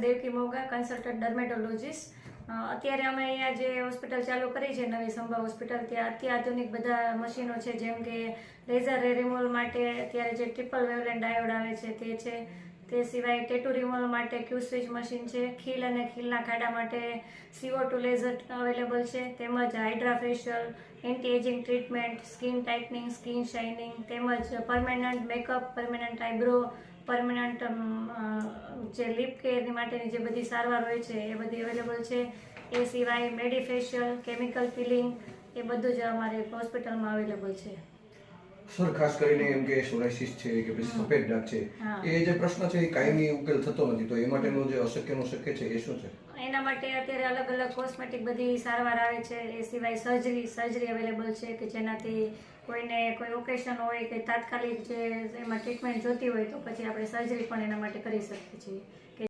Devaki મોગા consultant dermatologist અત્યારે અમે અહીંયા જે હોસ્પિટલ ચાલુ કરી છે, નવી સંભા હોસ્પિટલ ત્યાં અત્યાધુનિક બધા મશીનો છે, જેમ કે લેઝર રિમોલ માટે અત્યારે જે ટ્રિપલ વેવલેન્ડ ડાયોડ આવે છે, તે છે. તે સિવાય ટેટુ રિમોલ માટે ક્યુ સ્વિચ મશીન છે. ખીલ અને ખીલના ખાડા માટે સીઓ ટુ લેઝર અવેલેબલ છે. તેમજ hydra facial anti ageing treatment skin tightening skin shining તેમજ permanent makeup permanent eyebrow permanent જે લીપ કેરની માટેની જે બધી સારવાર હોય છે એ બધી અવેલેબલ છે. એ સિવાય મેડિફેશિયલ કેમિકલ પિલિંગ એ બધું જ અમારે હોસ્પિટલમાં અવેલેબલ છે. સર ખાસ કરીને એમ કે સોરાયસિસ છે કે પછી સફેદ ડાઘ છે એ જે પ્રશ્ન છે એ કાયમી ઉકેલ થતો નથી. તો એ માટેનો જે અશક્યનું શક્ય છે એ શું છે? એના માટે અત્યારે અલગ અલગ કોસ્મેટિક બધી સારવાર આવે છે. એ સિવાય સર્જરી સર્જરી અવેલેબલ છે કે જેનાથી કોઈને કોઈ ઓકેશન હોય કે તાત્કાલિક જે એમાં ટ્રીટમેન્ટ જોતી હોય તો પછી આપણે સર્જરી પણ એના માટે કરી શકીએ છીએ.